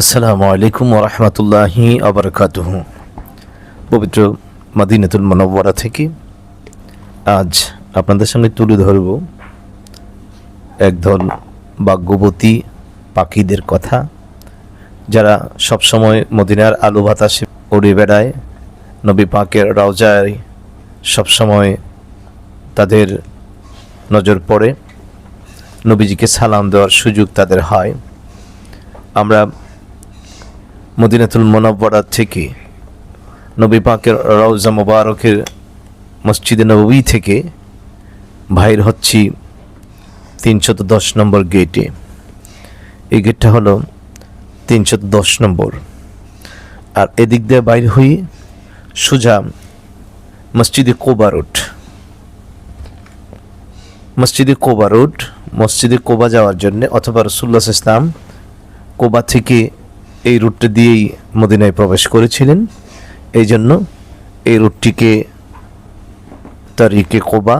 আসসালামু আলাইকুম ওরহমতুল্লাহি আবরকাতুহ পবিত্র মাদিনাতুল মনব্বরা থেকে আজ আপনাদের সামনে তুলে ধরব একদল ভাগ্যবতী পাখিদের কথা। যারা সবসময় মদিনার আলু বাতাসে উড়ে বেড়ায়, নবী পাকের রওজায় সবসময় তাদের নজর পড়ে, নবীজিকে সালাম দেওয়ার সুযোগ তাদের হয়। আমরা মদিনাতুল মোনাব্বরা থেকে, নবী পাকের রওজা মোবারকের মসজিদে নবী থেকে ভাইর হচ্ছি তিনশত দশ নম্বর গেটে। এই গেটটা হলো তিনশত দশ নম্বর। আর এদিক দিয়ে বাইর হই সোজা মসজিদে কোবা মসজিদে কোবা রোড, মসজিদে কোবা যাওয়ার জন্য অথবা রসুল্লাহ ইসলাম কোবা থেকে এই রুটটা দিয়েই মদিনায় প্রবেশ করেছিলেন। এই জন্য এই রুটটিকে তারিকে কোবা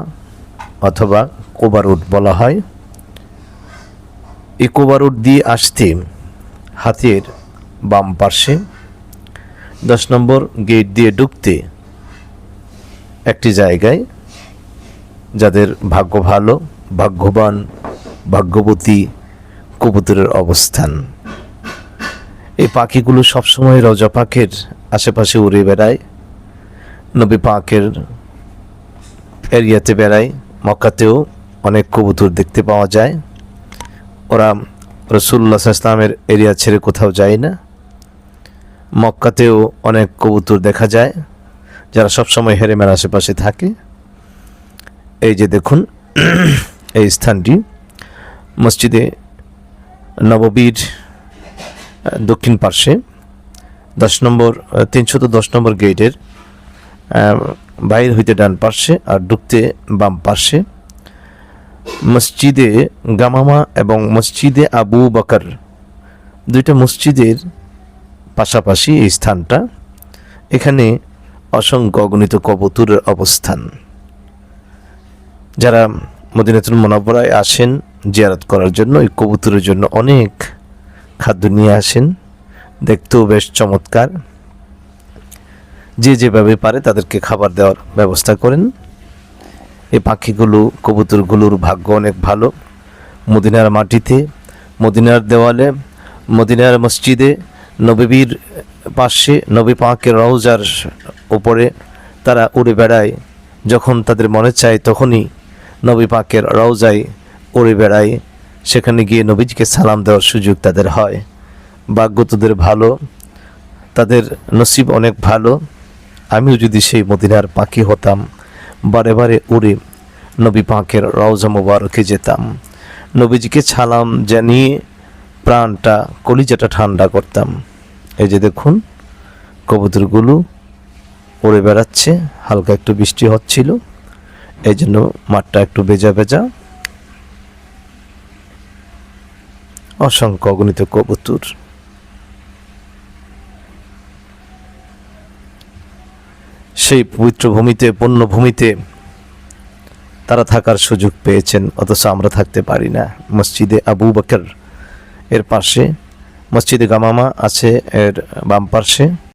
অথবা কোবা রুট বলা হয়। এই কোবা রুট দিয়ে আসতে হাতের বাম পার্শ্বে দশ নম্বর গেট দিয়ে ঢুকতে একটি জায়গায় যাদের ভাগ্য ভালো, ভাগ্যবান, ভাগ্যবতী কবুতরের অবস্থান। এই পাখিগুলো সবসময় রজা পাখের আশেপাশে উড়ে বেড়ায়, নবী পাকের এরিয়াতে বেড়ায়, মক্কাতেও অনেক কবুতর দেখতে পাওয়া যায়। ওরা রসুল্লাহ ইসলামের এরিয়া ছেড়ে কোথাও যায় না। মক্কাতেও অনেক কবুতর দেখা যায়, যারা সবসময় হেরেমের আশেপাশে থাকে। এই যে দেখুন, এই স্থানটি মসজিদে নববীর দক্ষিণ পার্শ্বে, দশ নম্বর তিনশত দশ নম্বর গেটের বাইর হইতে ডান পার্শ্বে আর ঢুকতে বাম পার্শ্বে, মসজিদে গামামা এবং মসজিদে আবু বকর, দুইটা মসজিদের পাশাপাশি এই স্থানটা, এখানে অসংখ্য অগণিত কবুতরের অবস্থান। যারা মদিনাতুল মোনাব্বরায় আসেন জিয়ারত করার জন্য, এই কবুতরের জন্য অনেক খাদ্য নিয়ে আসেন। দেখতেও বেশ চমৎকার। যে যেভাবে পারে তাদেরকে খাবার দেওয়ার ব্যবস্থা করেন। এই পাখিগুলো, কবুতরগুলোর ভাগ্য অনেক ভালো। মদিনার মাটিতে, মদিনার দেওয়ালে, মদিনার মসজিদে নবীর পাশে, নবী পাকের রওজার উপরে তারা উড়ে বেড়ায়। যখন তাদের মনে চায় তখনই নবী পাকের রওজায় উড়ে বেড়ায়। সেখানে গিয়ে নবীজিকে সালাম দেওয়ার সুযোগ তাদের হয়। ভাগ্য তাদের ভালো, তাদের নসিব অনেক ভালো। আমিও যদি সেই মদিনার পাখি হতাম, বারে বারে উড়ে নবী পাকের রওজা মোবারকে যেতাম। নবীজিকে সালাম জানিয়ে প্রাণটা, কলিজাটা ঠান্ডা করতাম। এই যে দেখুন, কবুতরগুলো উড়ে বেড়াচ্ছে, হালকা একটু বৃষ্টি হচ্ছিল, এই জন্য মাঠটা একটু বেজা বেজা অসংখ্য অগণিত কবুতর। সেই পবিত্র ভূমিতে পুণ্যভূমিতে তারা থাকার সুযোগ পেয়েছেন, অথচ আমরা থাকতে পারি না। মসজিদে আবু বকর এর পাশে, মসজিদে গামামা আছে এর বাম পার্শ্বে